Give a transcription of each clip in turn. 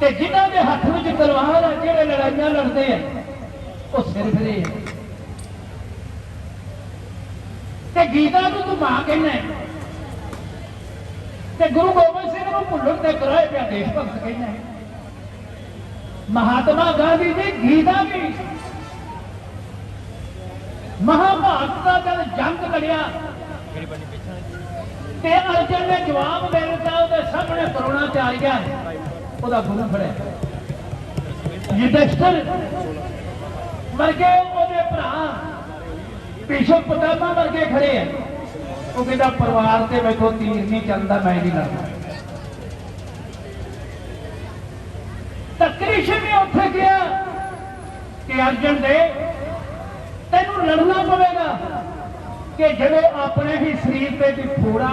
ਤੇ ਜਿਨ੍ਹਾਂ ਦੇ ਹੱਥ ਵਿੱਚ ਤਲਵਾਰ ਆ, ਜਿਹੜੇ ਲੜਾਈਆਂ ਲੜਦੇ ਆ, ਉਹ ਸਿਰਫ ਫਿਰੇ ਤੇ ਗੀਤਾ ਨੂੰ ਤੂੰ ਮਾਂ ਕਹਿੰਦਾ ਤੇ ਗੁਰੂ ਗੋਬਿੰਦ ਸਿੰਘ ਨੂੰ ਭੁੱਲਣ ਤੇ ਕਰਾਏ ਪਿਆ ਦੇਸ਼ ਭਗਤ ਕਹਿੰਦਾ ਮਹਾਤਮਾ ਗਾਂਧੀ ਦੀ ਗੀਤਾ ਵੀ ਮਹਾਭਾਰਤ ਦਾ ਜਦ ਜੰਗ ਲੜਿਆ, ਤੇ ਅਰਜਨ ਨੇ ਜਵਾਬ ਦੇ ਦਿੱਤਾ ਉਹਦੇ ਸਾਹਮਣੇ ਕਰੋਨਾਚਾਰੀਆ ਉਹਦਾ ਗੁਰੂ ਫੜਿਆ। ਯੁਧਿਸ਼ਠਰ ਵਰਗੇ ਉਹਦੇ ਭਰਾ। ਭੀਸ਼ਮ ਪਿਤਾਮਾ ਵਰਗੇ ਖੜੇ ਆ। ਉਹ ਕਹਿੰਦਾ, ਪਰਿਵਾਰ ਤੇ ਵੇਖੋ ਤੀਰ ਨਹੀਂ ਚੱਲਦਾ, ਮੈਂ ਨਹੀਂ ਲੜਦਾ। ਤਾਂ ਕ੍ਰਿਸ਼ਨ ਨੇ ਉੱਥੇ ਗਿਆ ਕਿ ਅਰਜਨ ਦੇ, ਤੈਨੂੰ ਲੜਨਾ ਪਵੇਗਾ ਕਿ ਜਦੋਂ ਆਪਣੇ ਹੀ ਸਰੀਰ ਤੇ ਦੀ ਫੋੜਾ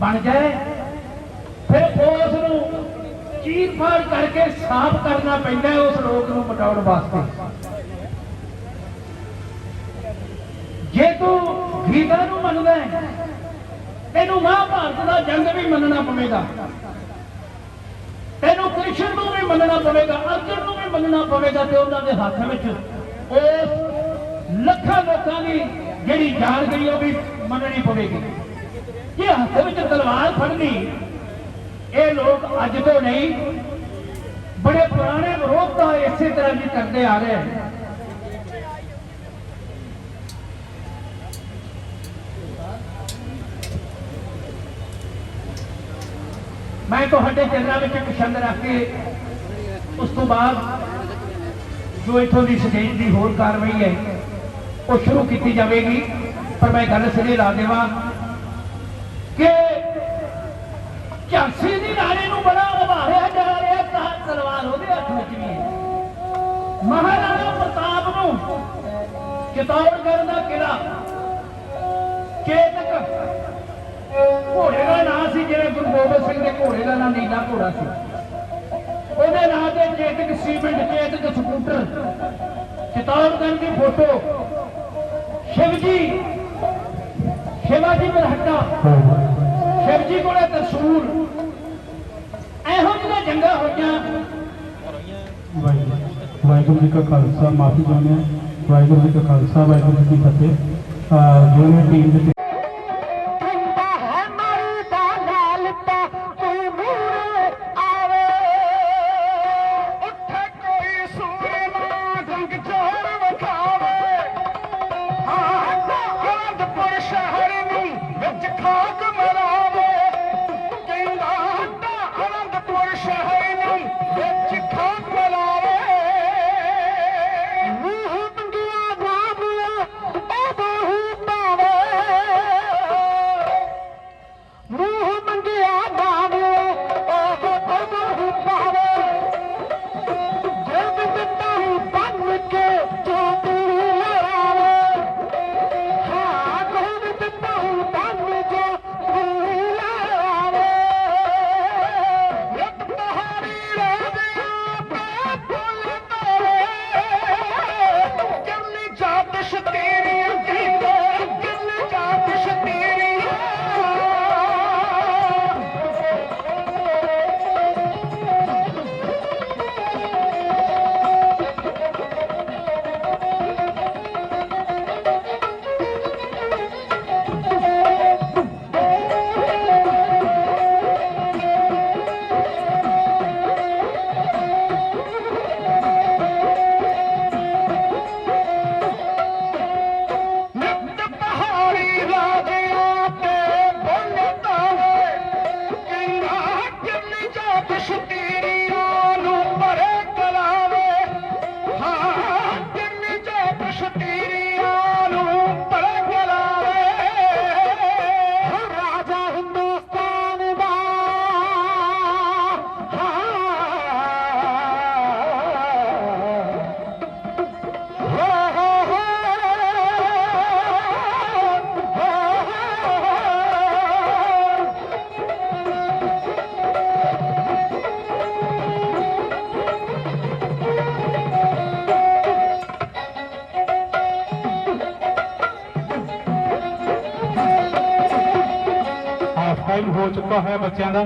ਬਣ ਜਾਏ। ਫਿਰ ਉਸ ਨੂੰ ਚੀਰ ਫਾੜ ਕਰਕੇ ਸਾਫ਼ ਕਰਨਾ ਪੈਂਦਾ ਉਸ ਰੋਗ ਨੂੰ ਮਿਟਾਉਣ ਵਾਸਤੇ। ਜੇ ਤੂੰ ਗੀਤਾ ਨੂੰ ਮੰਨਦਾ ਹੈ, ਤੈਨੂੰ ਮਹਾਭਾਰਤ ਦਾ ਜੰਗ ਵੀ ਮੰਨਣਾ ਪਵੇਗਾ। ਤੈਨੂੰ ਕ੍ਰਿਸ਼ਨ ਨੂੰ ਵੀ ਮੰਨਣਾ ਪਵੇਗਾ, ਅਰਜਨ ਨੂੰ ਵੀ ਮੰਨਣਾ ਪਵੇਗਾ ਤੇ ਉਹਨਾਂ ਦੇ ਹੱਥ ਵਿੱਚ ਉਸ ਲੱਖਾਂ ਲੋਕਾਂ ਦੀ ਜਿਹੜੀ ਜਾਨ ਗਈ ਉਹ ਵੀ ਮੰਨਣੀ ਪਵੇਗੀ। ਜੇ ਹੱਥ ਵਿੱਚ ਤਲਵਾਰ ਫੜਨੀ ਇਹ ਲੋਕ ਅੱਜ ਤੋਂ ਨਹੀਂ, ਬੜੇ ਪੁਰਾਣੇ ਵਿਰੋਧ ਦਾ ਇਸੇ ਤਰ੍ਹਾਂ ਵੀ ਕਰਦੇ ਆ ਰਹੇ ਹਨ। ਮੈਂ ਤੁਹਾਡੇ ਚਰਨਾਂ ਵਿੱਚ ਇੱਕ ਸ਼ਬਦ ਰੱਖ ਕੇ ਉਸ ਤੋਂ ਬਾਅਦ ਜੋ ਇਥੋਂ ਦੀ ਸਟੇਜ ਦੀ ਹੋਰ ਕਾਰਵਾਈ ਹੈ, ਉਹ ਸ਼ੁਰੂ ਕੀਤੀ ਜਾਵੇਗੀ, ਪਰ ਮੈਂ ਗੱਲ ਸਿਰੇ ਲਾ ਦੇਵਾਂ। ਚਿਤੌੜਗੜ੍ਹ ਦਾ ਕਿਲਾ ਚੇਤਕ ਘੋੜੇ ਦਾ ਨਾਂ ਸੀ, ਜਿਹੜਾ ਗੁਰੂ ਗੋਬਿੰਦ ਸਿੰਘ ਦੇ ਘੋੜੇ ਦਾ ਨਾਂ ਨੀਲਾ ਘੋੜਾ ਸੀ। ਉਹਦੇ ਨਾਂ ਤੇ ਚੇਤਕ ਸੀਮੈਂਟ ਚੇਤਕ ਸਕੂਟਰ। ਚਿਤੌੜਗੜ੍ਹ ਦੀ ਫੋਟੋ। ਸ਼ਿਵ ਜੀ ਸ਼ਿਵਾਜੀ ਬਰਹੱਟਾ। ਸ਼ਿਵ ਜੀ ਕੋਲੇ ਤਰਸੂਲ ਇਹੋ ਜਿਹੀਆਂ ਜੰਗਾਂ ਹੋਈਆਂ। ਵਾਹਿਗੁਰੂ ਵਾਹਿਗੁਰੂ ਜੀ ਕਾ ਖਾਲਸਾ, ਮਾਫੀ ਚਾਹੁੰਦੇ ਹਾਂ। ਵਾਹਿਗੁਰੂ ਜੀ ਕਾ ਖਾਲਸਾ ਵਾਹਿਗੁਰੂ ਜੀ ਕੀ ਫਤਿਹ। ਦੋਵੇਂ ਟੀਮ ਦੇ আসে ਟਾਈਮ ਹੋ ਚੁੱਕਾ ਹੈ ਬੱਚਿਆਂ ਦਾ।